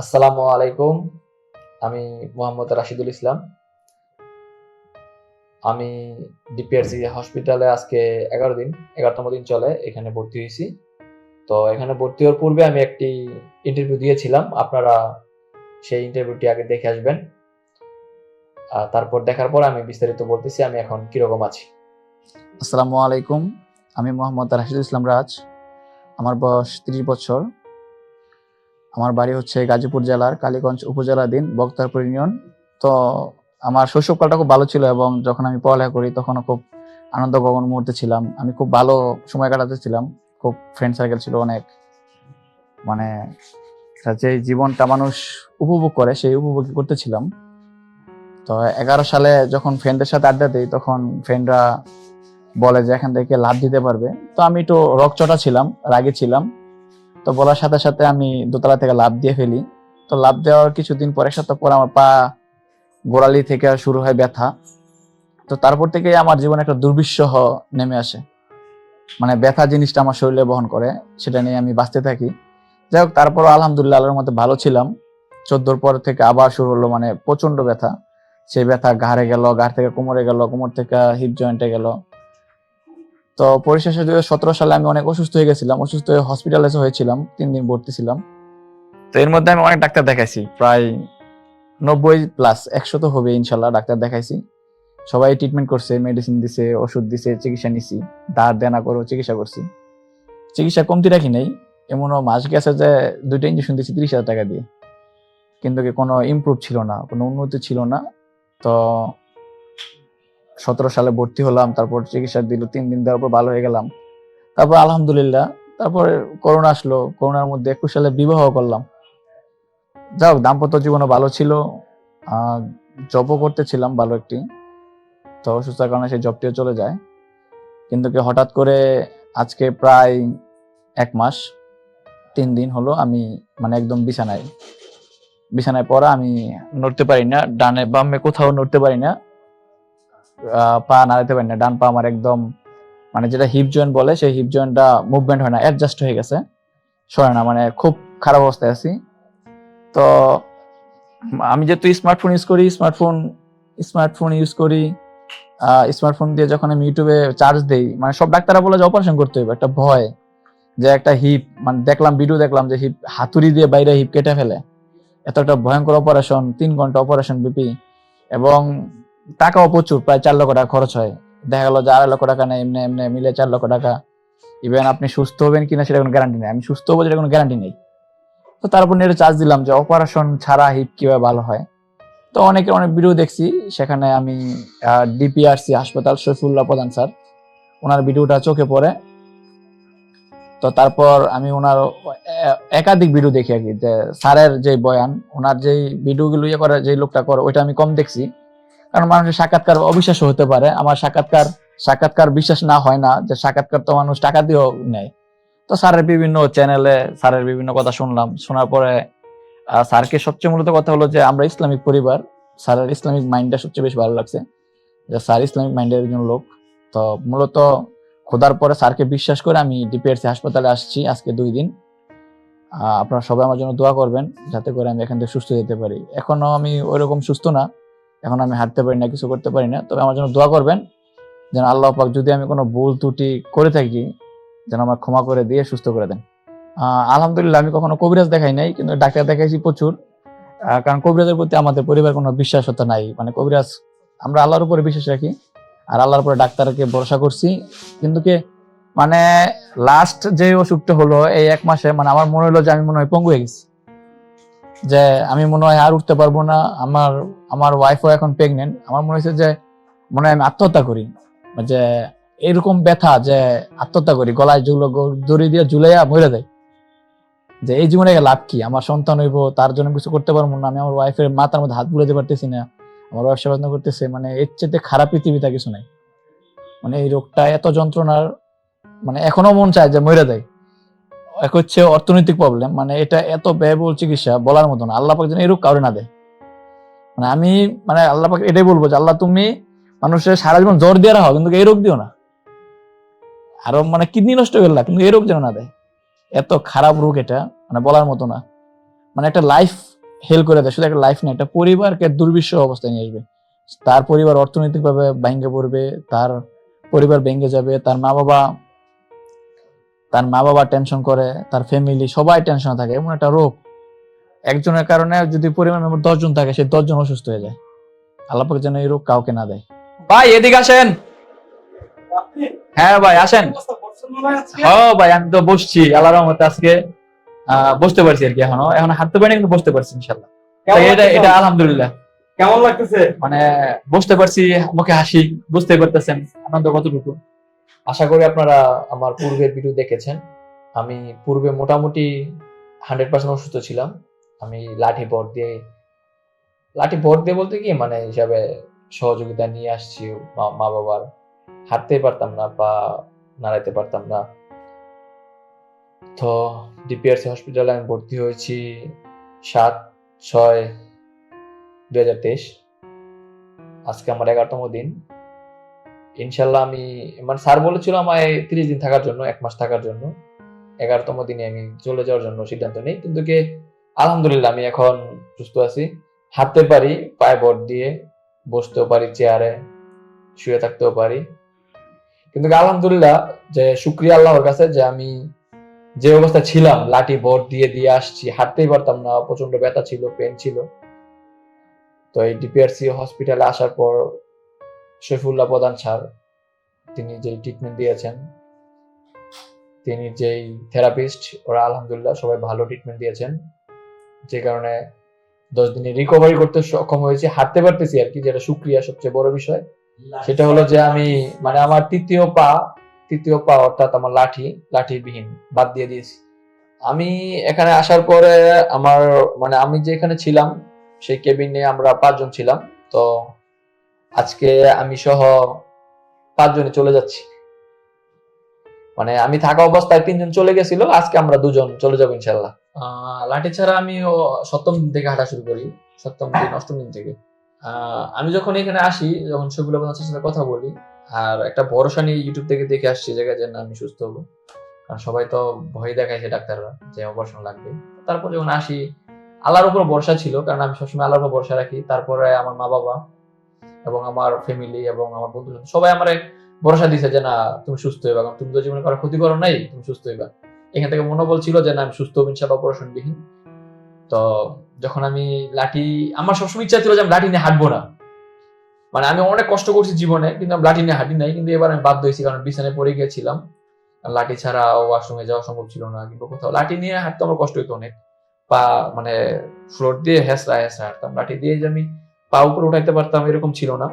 আসসালামু আলাইকুম। আমি মোহাম্মদ রাশিদুল ইসলাম। আমি ডিপিআরসি হসপিটালে আজকে এগারো দিন, এগারোতম দিন চলে, এখানে ভর্তি হয়েছি। তো এখানে ভর্তি হওয়ার পূর্বে আমি একটি ইন্টারভিউ দিয়েছিলাম, আপনারা সেই ইন্টারভিউটি আগে দেখে আসবেন। আর তারপর দেখার পর আমি বিস্তারিত বলতেছি, আমি এখন কীরকম আছি। আসসালামু আলাইকুম, আমি মোহাম্মদ রাশিদুল ইসলাম রাজ। আমার বয়স তিরিশ বছর। আমার বাড়ি হচ্ছে গাজীপুর জেলার কালীগঞ্জ উপজেলাধীন বক্তারপুর ইউনিয়ন। তো আমার শৈশবকালটা খুব ভালো ছিল এবং যখন আমি পড়ালেখা করি তখনও খুব আনন্দ গগন মুহূর্তে ছিলাম। আমি খুব ভালো সময় কাটাতে ছিলাম। খুব ফ্রেন্ড সার্কেল ছিল অনেক। মানে যে জীবনটা মানুষ উপভোগ করে সেই উপভোগ করতেছিলাম তো এগারো সালে যখন ফ্রেন্ডদের সাথে আড্ডা দিই তখন ফ্রেন্ডরা বলে যে এখান থেকে লাভ দিতে পারবে। তো আমি একটু রকচটা ছিলাম, রাগে ছিলাম। তো বলার সাথে সাথে আমি দোতলা থেকে লাভ দিয়ে ফেলি। তো লাভ দেওয়ার কিছুদিন পর সপ্তাহ পর আমার পা গোড়ালি থেকে শুরু হয় ব্যথা। তো তারপর থেকে আমার জীবনে একটা দুর্বিষহ নেমে আসে। মানে ব্যথা জিনিসটা আমার শরীরে বহন করে, সেটা নিয়ে আমি বাঁচতে থাকি। যাই হোক তারপর আলহামদুলিল্লাহ আল্লাহর মধ্যে ভালো ছিলাম। চোদ্দোর পর থেকে আবার শুরু হলো মানে প্রচণ্ড ব্যথা। সেই ব্যথা ঘাড়ে গেল, ঘাড় থেকে কোমরে গেল, কোমর থেকে হিপ জয়েন্টে গেল। তো পরিশেষে দুই সতেরো সালে আমি অনেক অসুস্থ হয়ে গেছিলাম, অসুস্থ হয়ে হসপিটালাইজ হয়েছিলাম, তিন দিন ভর্তি ছিলাম। তো এর মধ্যে আমি অনেক ডাক্তার দেখাইছি, প্রায় নব্বই প্লাস একশো তো হবে ইনশাল্লাহ ডাক্তার দেখাইছি। সবাই ট্রিটমেন্ট করছে মেডিসিন দিছে, ওষুধ দিছে, চিকিৎসা নিছি, দাঁড় দেনা করো, চিকিৎসা করছি। চিকিৎসা কমতি রাখি নাই, এমনও মাস গেছে যে দুইটা ইঞ্জেকশন দিছি তিরিশ হাজার টাকা দিয়ে। কিন্তু কোনো ইমপ্রুভ ছিল না, কোনো উন্নতি ছিল না। তো সতেরো সালে ভর্তি হলাম, তারপর চিকিৎসা দিল, তিন দিন দেওয়ার পর ভালো হয়ে গেলাম। তারপর আলহামদুলিল্লাহ, তারপরে করোনা আসলো, করোনার মধ্যে একুশ সালে বিবাহ করলাম। হোক, দাম্পত্য জীবনও ভালো ছিল জবও করতেছিলাম ভালো একটি। তো অসুস্থতার কারণে সেই জবটিও চলে যায়। কিন্তু কি হঠাৎ করে আজকে প্রায় এক মাস, তিন দিন হলো আমি মানে একদম বিছানায়। বিছানায় পড়া আমি নড়তে পারি না, ডানে বামে কোথাও নড়তে পারি না। পা নাড়াতে পারি না। ডান পা আমার একদম মানে যেটা হিপ জয়েন্ট বলে, সেই হিপ জয়েন্টটা মুভমেন্ট হয় না অ্যাডজাস্ট হয়ে গেছে। সরে না মানে খুব খারাপ অবস্থায় আছি। তো আমি যেহেতু স্মার্টফোন ইউজ করি স্মার্টফোন স্মার্টফোন ইউজ করি স্মার্টফোন দিয়ে যখন আমি ইউটিউবে চার্জ দেই মানে সব ডাক্তাররা বলে যে অপারেশন করতে হবে একটা ভয়, যে একটা হিপ মানে দেখলাম ভিডিও দেখলাম যে হিপ হাতুড়ি দিয়ে বাইরে হিপ কেটে ফেলে। এত একটা ভয়ঙ্কর অপারেশন তিন ঘণ্টা অপারেশন বিপি এবং টাকাও প্রচুর, প্রায় চার লক্ষ টাকা খরচ হয়। দেখা গেল যে আড়াই লক্ষ টাকা নেই, এমনি এমনি মিলে চার লক্ষ টাকা। ইভেন আপনি সুস্থ হবেন কিনা সেটা কোনো গ্যারান্টি নেই। আমি সুস্থ হব যেটা কোনো গ্যারান্টি নেই। তো তারপর নেটে চার্জ দিলাম যে অপারেশন ছাড়া হিপ কীভাবে ভালো হয়। তো অনেকে, অনেক ভিডিও দেখছি, সেখানে আমি ডিপিআরসি হাসপাতাল শফিউল্লাহ প্রধান স্যার, ওনার ভিডিওটা চোখে পড়ে। তো তারপর আমি ওনার একাধিক ভিডিও দেখি আর কি, যে স্যারের যে বয়ান, ওনার যেই ভিডিওগুলো ইয়ে করে যে লোকটা করে, ওইটা আমি কম দেখছি। কারণ মানুষের সাক্ষাৎকার অবিশ্বাস হতে পারে। আমার সাক্ষাৎকার সাক্ষাৎকার বিশ্বাস না হয় না যে সাক্ষাৎকার তো মানুষ টাকা দিয়েও নেয়। তো স্যারের বিভিন্ন চ্যানেলে স্যারের বিভিন্ন কথা শুনলাম। শোনার পরে স্যারকে সবচেয়ে মূলত কথা হলো যে, আমরা ইসলামিক পরিবার। স্যারের ইসলামিক মাইন্ডটা সবচেয়ে বেশি ভালো লাগছে। যে স্যার ইসলামিক মাইন্ডের একজন লোক। তো মূলত খোদার পরে স্যারকে বিশ্বাস করে আমি ডিপিআরসি হাসপাতালে আসছি আজকে দুই দিন। আপনারা সবাই আমার জন্য দোয়া করবেন, যাতে করে আমি এখান থেকে সুস্থ যেতে পারি। এখনও আমি ওইরকম সুস্থ না। এখন আমি হাঁটতে পারি না, কিছু করতে পারি না। তবে আমার জন্য দোয়া করবেন যেন আল্লাহ পাক যদি আমি কোনো ভুল ত্রুটি করে থাকি, যেন আমার ক্ষমা করে দিয়ে সুস্থ করে দেন। আলহামদুলিল্লাহ, আমি কখনো কবিরাজ দেখাই নাই, কিন্তু ডাক্তার দেখাইছি প্রচুর। কারণ কবিরাজের প্রতি আমাদের পরিবার কোনো বিশ্বাসতা নাই। মানে কবিরাজ, আমরা আল্লাহর উপরে বিশ্বাস রাখি, আর আল্লাহর উপরে ডাক্তারকে ভরসা করছি। কিন্তু কি মানে লাস্ট যে অসুখটা হলো, এই এক মাসে মানে আমার মনে হলো যে আমি মনে হয় পঙ্গু হয়ে গেছি। যে আমি মনে হয় আর উঠতে পারব না। আমার আমার ওয়াইফও এখন প্রেগনেন্ট আমার মনে হয়েছে যে, মনে হয় আমি আত্মহত্যা করি। যে এরকম ব্যথা যে আত্মহত্যা করি, গলায় যেগুলো দড়ি দিয়ে ঝুলাইয়া মরে দেয় যে এই জীবনে লাভ কি? আমার সন্তান হইব, তার জন্য কিছু করতে পারব না। আমি আমার ওয়াইফের মাথার মধ্যে হাত বুলাতে পারতেছি না। আমার ওয়াইফ সেবা করতেছে। মানে এর চেয়ে খারাপ পৃথিবীতে কিছু নাই। মানে এই রোগটা এত যন্ত্রণার মানে এখনও মন চায় যে মরে দেয় এক হচ্ছে অর্থনৈতিক প্রবলেম মানে এটা এত ব্যয়বহুল চিকিৎসা বলার মতো না। আল্লাহ পাক যেন এই রোগ কাউরে না দেয়। মানে আমি মানে আল্লাহ পাক এটাই বলব যে, আল্লাহ তুমি মানুষের সারা জীবন জ্বর দিয়ে রাখো, কিন্তু এই রোগ দিও না। আরও মানে কিডনি নষ্ট করলা কিন্তু এই রোগ যেন না দেয়। এত খারাপ রোগ এটা মানে বলার মতো না। মানে একটা লাইফ হেল করে দেয়, শুধু একটা লাইফ না, একটা পরিবারকে দুর্বিষহ অবস্থায় নিয়ে আসবে। তার পরিবার অর্থনৈতিকভাবে ভেঙে পড়বে, তার পরিবার ভেঙে যাবে, তার মা বাবা তার মা বাবা টেনশন করে তার ফ্যামিলি সবাই টেনশন থাকে এমন একটা রোগ। একজনের কারণে যদি পরিবার মেম্বার দশজন থাকে সেই দশজন অসুস্থ হয়ে যায়। আল্লাপাক যেন এই রোগ কাউকে না দেয়। ভাই এদিকে আসেন। হ্যাঁ ভাই আসেন। হ্যাঁ ভাই আমি তো বসছি আল্লাহ রহমতে আজকে বসতে পারছি আর কি এখনও। এখন হাঁটতে পারিনি কিন্তু বসতে পারছি ইনশাল্লাহ এটা এটা আলহামদুলিল্লাহ। কেমন লাগতেছে? মানে বসতে পারছি মুখে হাসি বুঝতে পারতেছেন আনন্দ কতটুকু? আশা করি আপনারা আমার পূর্বের ভিডিও দেখেছেন। আমি পূর্বে মোটামুটি হান্ড্রেড পার্সেন্ট অসুস্থ ছিলাম। আমি লাঠি বট দিয়ে, লাঠি বট দিয়ে বলতে কি মানে হিসাবে সহযোগিতা নিয়ে আসছি মা- বাবার। হাঁটতেই পারতাম না বা নাড়াইতে পারতাম না। তো ডিপিআরসি হসপিটালে আমি ভর্তি হয়েছি সাত ছয় দুই হাজার তেইশ। আজকে আমার এগারোতম দিন। ইনশাল্লাহ আমি মানে স্যার বলেছিল আমায় তিরিশ দিন থাকার জন্য, এক মাস থাকার জন্য। এগারোতম দিনে আমি চলে যাওয়ার জন্য সিদ্ধান্ত নেই, কিন্তু কি, আলহামদুলিল্লাহ আমি এখন সুস্থ আছি। হাঁটতে পারি, পায়ে বট দিয়ে, বসতেও পারি, চেয়ারে, শুয়ে থাকতেও পারি। কিন্তু আলহামদুলিল্লাহ যে, শুক্রিয়া আল্লাহর কাছে যে, আমি যে অবস্থা ছিলাম, লাঠি, বট দিয়ে দিয়ে আসছি, হাঁটতেই পারতাম না প্রচণ্ড ব্যথা ছিল পেন ছিল। তো এই ডিপিআরসি হসপিটালে আসার পর শফিউল্লাহ প্রধান স্যার, তিনি যেই ট্রিটমেন্ট দিয়েছেন, তিনি যেই থেরাপিস্ট ওরা আলহামদুলিল্লাহ সবাই ভালো ট্রিটমেন্ট দিয়েছেন। যে কারণে দশ দিনে রিকভারি করতে সক্ষম হয়েছি, হাঁটতে পারতেছি আর কি, যেটা সুক্রিয়া সবচেয়ে বড় বিষয়। সেটা হলো যে আমি মানে আমার তৃতীয় পা তৃতীয় পা অর্থাৎ আমার লাঠি, লাঠিবিহীন, বাদ দিয়ে দিয়েছি। আমি এখানে আসার পরে আমার মানে আমি যে এখানে ছিলাম, সেই কেবিনে আমরা পাঁচজন ছিলাম, তো আজকে আমি সহ পাঁচজনে চলে যাচ্ছি। মানে আমি থাকা অবস্থায় তিনজন চলে গেছিল আজকে আমরা দুজন চলে যাব ইনশাল্লাহ লাঠি ছাড়া আমি সপ্তম দিন থেকে হাঁটা শুরু করি সপ্তম দিন অষ্টম দিন থেকে। আমি যখন এখানে আসি যখন বাচ্চার সাথে কথা বলি আর একটা ভরসা নিয়ে ইউটিউব থেকে দেখে আসছি জায়গায় যে না আমি সুস্থ হব। কারণ সবাই তো ভয় দেখাইছে ডাক্তাররা যে অপারেশন লাগবে। তারপর যখন আসি আল্লাহর উপর ভরসা ছিল কারণ আমি সবসময় আল্লাহর উপর ভরসা রাখি। তারপরে আমার মা বাবা এবং আমার ফ্যামিলি এবং আমার বন্ধু সবাই আমার ভরসা দিছে যে না, তুমি সুস্থ হইবা, কারণ তুমি তো জীবনে কারও ক্ষতি করো নাই, তুমি সুস্থ হইবা। এখান থেকে মনোবল ছিল যে না, আমি সুস্থ হব অপারেশন বিহীন তো যখন আমি লাঠি, আমার সবসময় ইচ্ছা ছিল যে আমি লাঠি নিয়ে হাঁটবো না। মানে আমি অনেক কষ্ট করছি জীবনে, কিন্তু আমি লাঠি নিয়ে হাঁটি নাই, কিন্তু এবার আমি বাধ্য হয়েছি, কারণ বিছানায় পড়ে গিয়েছিলাম। লাঠি ছাড়া ওয়াশরুমে যাওয়া সম্ভব ছিল না কিন্তু কোথাও। লাঠি নিয়ে হাঁটতে আমার কষ্ট হইতো অনেক। পা মানে ফ্লোর দিয়ে হেসরা হেসরা হাঁটতাম। লাঠি দিয়ে যে আমি পা উপরে উঠাইতে পারতাম, এরকম ছিল না।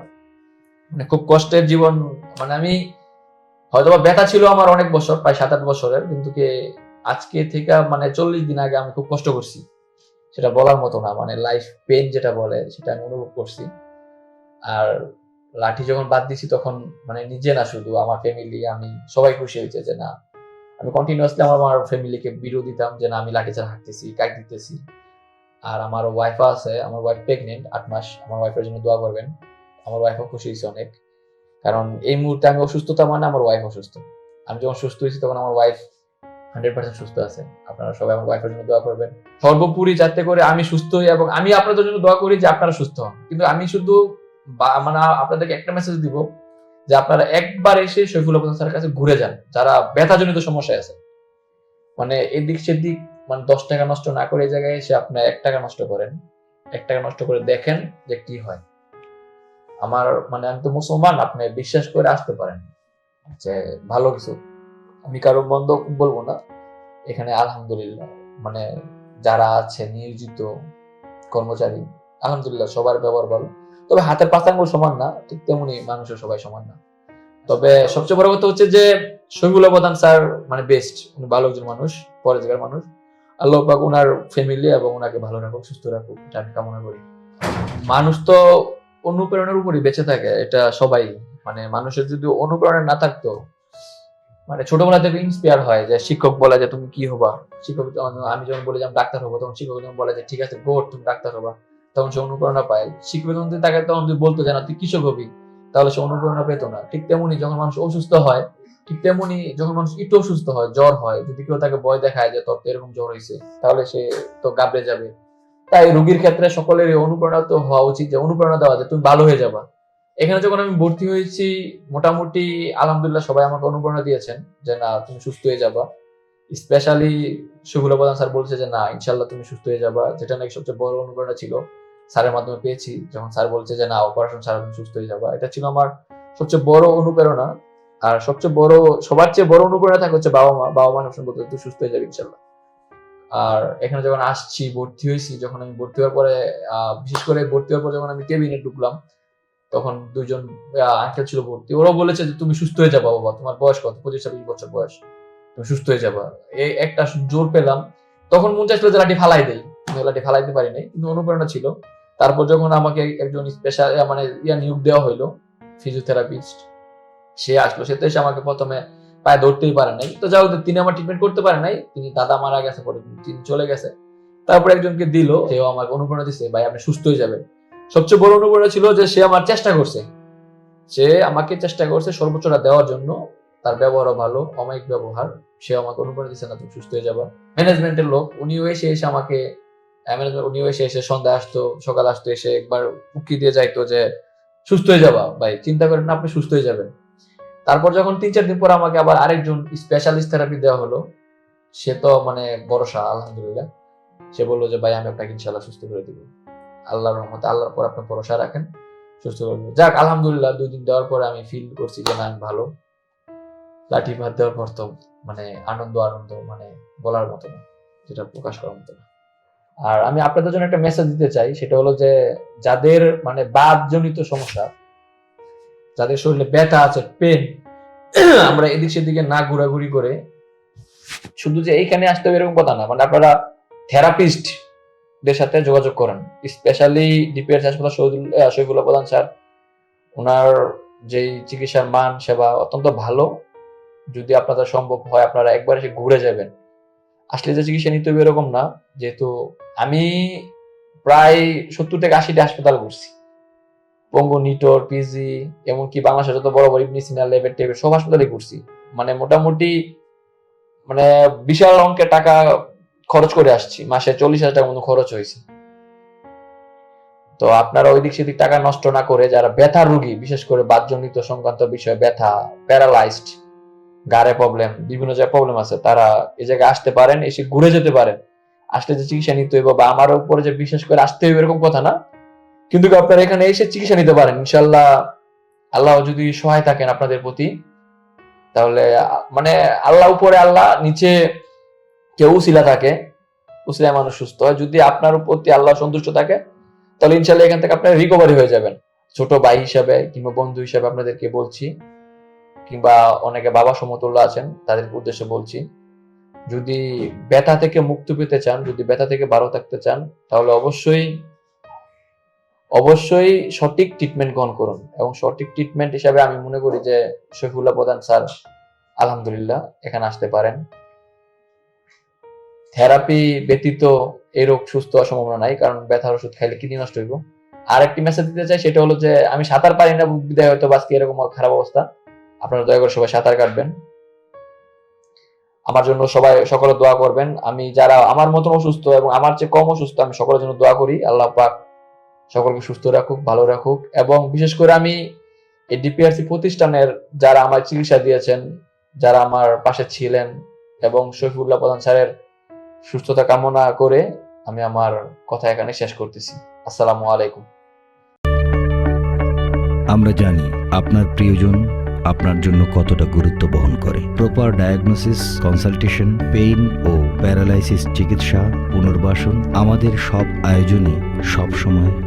মানে খুব কষ্টের জীবন মানে আমি হয়তো বা ব্যথা ছিল আমার অনেক বছর, প্রায় সাত আট বছরের, কিন্তু কি আজকে থেকে মানে চল্লিশ দিন আগে আমি খুব কষ্ট করছি। সেটা বলার মতো না মানে লাইফ পেন যেটা বলে, সেটা আমি অনুভব করছি। আর লাঠি যখন বাদ দিছি তখন মানে নিজে না শুধু, আমার ফ্যামিলি আমি সবাই খুশি হয়েছে যে না, আমি কন্টিনিউয়াসলি আমার আমার ফ্যামিলিকে বিরো দিতাম যে না, আমি লাঠি ছাড়া হাঁটতেছি কাক দিতেছি। আর আমার ওয়াইফ আছে, আমার ওয়াইফ প্রেগনেন্ট আট মাস, আমার ওয়াইফের জন্য দোয়া করবেন। আমার ওয়াইফও খুশি হয়েছে অনেক। কারণ এই মুহূর্তে আমি অসুস্থতা মানে আমার ওয়াইফ অসুস্থ। আমি যখন সুস্থ হয়েছি তখন আমার ওয়াইফ হান্ড্রেড পার্সেন্ট সুস্থ আছে। আপনারা সবাই আমার ওয়াইফের জন্য দোয়া করবেন। সর্বোপরি যাতে করে আমি সুস্থ হই এবং আমি আপনাদের জন্য দোয়া করি যে আপনারা সুস্থ হন। কিন্তু আমি শুধু মানে আপনাদেরকে একটা মেসেজ দিব যে আপনারা একবার এসে শৈফুল আবদান স্যারের কাছে ঘুরে যান, যারা ব্যথাজনিত সমস্যায় আছে। মানে এদিক সেদিক মানে দশ টাকা নষ্ট না করে এই জায়গায় এসে আপনি এক টাকা নষ্ট করেন, এক টাকা নষ্ট করে দেখেন যে কি হয়। আমার মানে আমি তো মুসলমান, আপনি বিশ্বাস করে আসতে পারেন। যে ভালো কিছু। আমি কারও বন্ধ বলব না। এখানে আলহামদুলিল্লাহ মানে যারা আছে, নিয়োজিত কর্মচারী, আলহামদুলিল্লাহ সবার ব্যবহার ভালো। তবে হাতের পাঁচ আঙ্গুল সমান না, ঠিক তেমনি মানুষও সবাই সমান না। তবে সবচেয়ে বড় কথা হচ্ছে যে শহীদুল প্রধান স্যার মানে বেস্ট উনি ভালো একজন মানুষ পরে জায়গার মানুষ। আল্লাহ পাক ওনার ফ্যামিলি এবং ওনাকে ভালো রাখুক, সুস্থ রাখুক, এটা আমি কামনা করি। মানুষ তো অনুপ্রেরণার উপরই বেঁচে থাকে, এটা সবাই। মানে মানুষের যদি অনুপ্রেরণা না থাকতো মানে ছোটবেলা থেকে ইন্সপায়ার হয় যে শিক্ষক বলে যে তুমি কি হবা। শিক্ষক আমি যখন বলি যে আমি ডাক্তার হব, তখন শিক্ষক যখন বলে যে ঠিক আছে, গোট, তুমি ডাক্তার হবা, তখন সে অনুপ্রেরণা পায়। শিক্ষক যখন তাকে তখন তুই বলতো যে না, তুই কৃষক হবি, তাহলে সে অনুপ্রেরণা পেতো না। ঠিক তেমনি যখন মানুষ অসুস্থ হয় ঠিক তেমনি যখন মানুষ একটু অসুস্থ হয়, জ্বর হয়, যদি কেউ তাকে ভয় দেখায় যে তোর এরকম জ্বর হয়েছে তাহলে সে তো গাবড়ে যাবে। তাই রোগীর ক্ষেত্রে সকলের অনুপ্রেরণা তো হওয়া উচিত যে, অনুপ্রেরণা দেওয়া যে, তুমি ভালো হয়ে যাবা। এখানে যখন আমি ভর্তি হয়েছি, মোটামুটি আলহামদুলিল্লাহ সবাই আমাকে অনুপ্রেরণা দিয়েছেন যে, না, তুমি সুস্থ হয়ে যাবা। স্পেশালি শফিউল প্রধান স্যার বলছে যে, না ইনশাল্লাহ তুমি সুস্থ হয়ে যাবা। যেটা নাকি সবচেয়ে বড় অনুপ্রেরণা ছিল স্যারের মাধ্যমে পেয়েছি। যখন স্যার বলছে যে, না অপারেশন ছাড়া তুমি সুস্থ হয়ে যাবা। এটা ছিল আমার সবচেয়ে বড় অনুপ্রেরণা। আর সবচেয়ে বড়, সবার চেয়ে বড় অনুপ্রেরণা থাকে হচ্ছে বাবা মা বাবা মা বলতে, তুই সুস্থ হয়ে যাবে ইনশাল্লাহ। আর এখানে যখন আসছি, ভর্তি হয়েছি, যখন আমি ভর্তি হওয়ার পরে বিশেষ করে ভর্তি হওয়ার পর যখন আমি কেবিনে ঢুকলাম, তখন দুইজন আঙ্কেল ছিল ভর্তি। ওরাও বলেছে যে, তুমি সুস্থ হয়ে যাবা বাবা, তোমার বয়স কত? পঁচিশ, ছাব্বিশ বছর বয়স। তুমি সুস্থ হয়ে যাবা। এই একটা জোর পেলাম। তখন মন চাইছিল যে লাঠি ফালাই কিন্তু লাঠি ফালাইতে পারি নাই, কিন্তু অনুপ্রেরণা ছিল। তারপর যখন আমাকে একজন স্পেশাল মানে ইয়া নিয়োগ দেওয়া হইল ফিজিওথেরাপিস্ট সে আসলো, সে তো এসে আমাকে প্রথমে পায়ে ধরতেই পারে নাই। তো যাও তিনি আমার ট্রিটমেন্ট করতে পারে নাই। তিনি দাদা মারা গেছে পরে, তিনি চলে গেছে। তারপরে একজনকে দিল, সেও আমাকে অনুপ্রেরণা দিচ্ছে ভাই, আপনি সুস্থ হয়ে যাবেন। সবচেয়ে বড় অনুপ্রেরণা ছিল যে সে আমার চেষ্টা করছে। সে আমাকে চেষ্টা করছে সর্বোচ্চটা দেওয়ার জন্য। তার ব্যবহারও ভালো, অমায়িক ব্যবহার। সে আমাকে অনুপ্রেরণা দিচ্ছে না, তুমি সুস্থ হয়ে যাবা। ম্যানেজমেন্টের লোক, উনিও এসে এসে আমাকে উনিও এসে এসে সন্ধ্যা আসতো, সকাল আসতো, এসে একবার উকি দিয়ে যাইতো যে, সুস্থ হয়ে যাবা, ভাই, চিন্তা করেন না, আপনি সুস্থ হয়ে যাবেন। তারপর যখন তিন, চার দিন পর আমাকে আবার আরেকজন স্পেশালিস্ট থেরাপি দেওয়া হলো, সে তো মানে ভরসা, আলহামদুলিল্লাহ। সে বলল যে, ভাই, আমি আপনাকে ইনশাল্লাহ সুস্থ করে দিব। আল্লাহর রহমতে, আল্লাহর পর আপনি ভরসা রাখেন, সুস্থ করে দিব যাক, আলহামদুলিল্লাহ, দুই দিন দেওয়ার পরে আমি ফিল করছি যে, না, আমি ভালো। লাঠি ভাত দেওয়ার পর তো মানে আনন্দ আনন্দ মানে বলার মতো না, যেটা প্রকাশ করার মতো না। আর আমি আপনাদের জন্য একটা মেসেজ দিতে চাই, সেটা হলো যে, যাদের মানে বাদজনিত সমস্যা যাদের শরীরে ব্যথা আছে পেন আমরা এদিক সেদিকে না ঘোরাঘুরি করে শুধু যে এইখানে আসতে হবে এরকম কথা না মানে আপনারা থেরাপিস্ট দের সাথে যোগাযোগ করেন। স্পেশালি ডিপিএস হাসপাতাল শহীদুল্লাহ প্রধান স্যার ওনার যেই চিকিৎসার মান, সেবা অত্যন্ত ভালো। যদি আপনাদের সম্ভব হয়, আপনারা একবার এসে ঘুরে যাবেন। আসলে যে চিকিৎসা নিতে হবে এরকম না, যেহেতু আমি প্রায় সত্তর থেকে আশিটা হাসপাতাল ঘুরছি। পঙ্গু নিটোর পিজি এমনকি বাংলাদেশের যত বড় বড় ইবনি সিনা লেভেল টেবেল সব হাসপাতালে ঘুরছি। মানে মোটামুটি মানে বিশাল অঙ্কের টাকা খরচ করে আসছি। মাসে চল্লিশ হাজার টাকার মতো খরচ হয়েছে। তো আপনারা ওই দিক সেদিক টাকা নষ্ট না করে, যারা ব্যথা রোগী, বিশেষ করে বাদজনিত সংক্রান্ত বিষয়ে ব্যথা প্যারালাইজড গাড়ে প্রবলেম বিভিন্ন জায়গায় প্রবলেম আছে, তারা এই জায়গায় আসতে পারেন, এসে ঘুরে যেতে পারেন। আসলে যে চিকিৎসা নিতে হইব বা আমার উপরে যে বিশেষ করে আসতে হইবে এরকম কথা না কিন্তু আপনারা এখানে এসে চিকিৎসা নিতে পারেন? ইনশাল্লাহ আল্লাহ যদি সহায় থাকেন আপনাদের প্রতি, তাহলে মানে আল্লাহ উপরে আল্লাহ, নিচে কেউ উসিলা থাকে, উসিলায় মানুষ সুস্থ হয়। যদি আপনার প্রতি আল্লাহ সন্তুষ্ট থাকে, তাহলে ইনশাল্লাহ এখান থেকে আপনার রিকভারি হয়ে যাবেন। ছোট ভাই হিসাবে কিংবা বন্ধু হিসাবে আপনাদেরকে বলছি, কিংবা অনেকে বাবা সমতুল্য আছেন তাদের উদ্দেশ্যে বলছি, যদি ব্যথা থেকে মুক্তি পেতে চান, যদি ব্যথা থেকে ভালো থাকতে চান, তাহলে অবশ্যই অবশ্যই সঠিক ট্রিটমেন্ট গ্রহণ করুন এবং সঠিক ট্রিটমেন্ট হিসাবে আমি মনে করি যে শফিউল্লাহ প্রধান স্যার আলহামদুলিল্লাহ এখানে আসতে পারেন। থেরাপি ব্যতীত এই রোগ সুস্থ হওয়ার সম্ভাবনা নাই, কারণ ব্যথার ওষুধ খাইলে কিডনি নষ্ট হইব। আর একটি মেসেজ দিতে চাই, সেটা হলো যে আমি সাঁতার পারি না বিদায় হয়তো বা আজকে এরকম খারাপ অবস্থা। আপনারা দয়া করে সবাই সাঁতার কাটবেন। আমার জন্য সবাই সকলে দোয়া করবেন। আমি যারা আমার মতন অসুস্থ এবং আমার চেয়ে কম অসুস্থ, আমি সকলের জন্য দোয়া করি। আল্লাহ পাক সকলকে সুস্থ রাখুক, ভালো রাখুক। এবং বিশেষ করে আমি এই ডিপিআরসি প্রতিষ্ঠানের যারা আমার চিকিৎসা দিয়েছেন, যারা আমার পাশে ছিলেন এবং শফিউল্লাহ প্রধান স্যারের সুস্থতা কামনা করে আমি আমার কথা এখানে শেষ করতেছি। আসসালামু আলাইকুম। আমরা জানি আপনার প্রিয়জন আপনার জন্য কতটা গুরুত্ব বহন করে। প্রপার ডায়াগনোসিস কনসালটেশন পেইন ও প্যারালাইসিস চিকিৎসা, পুনর্বাসন আমাদের সব আয়োজনই সব সময়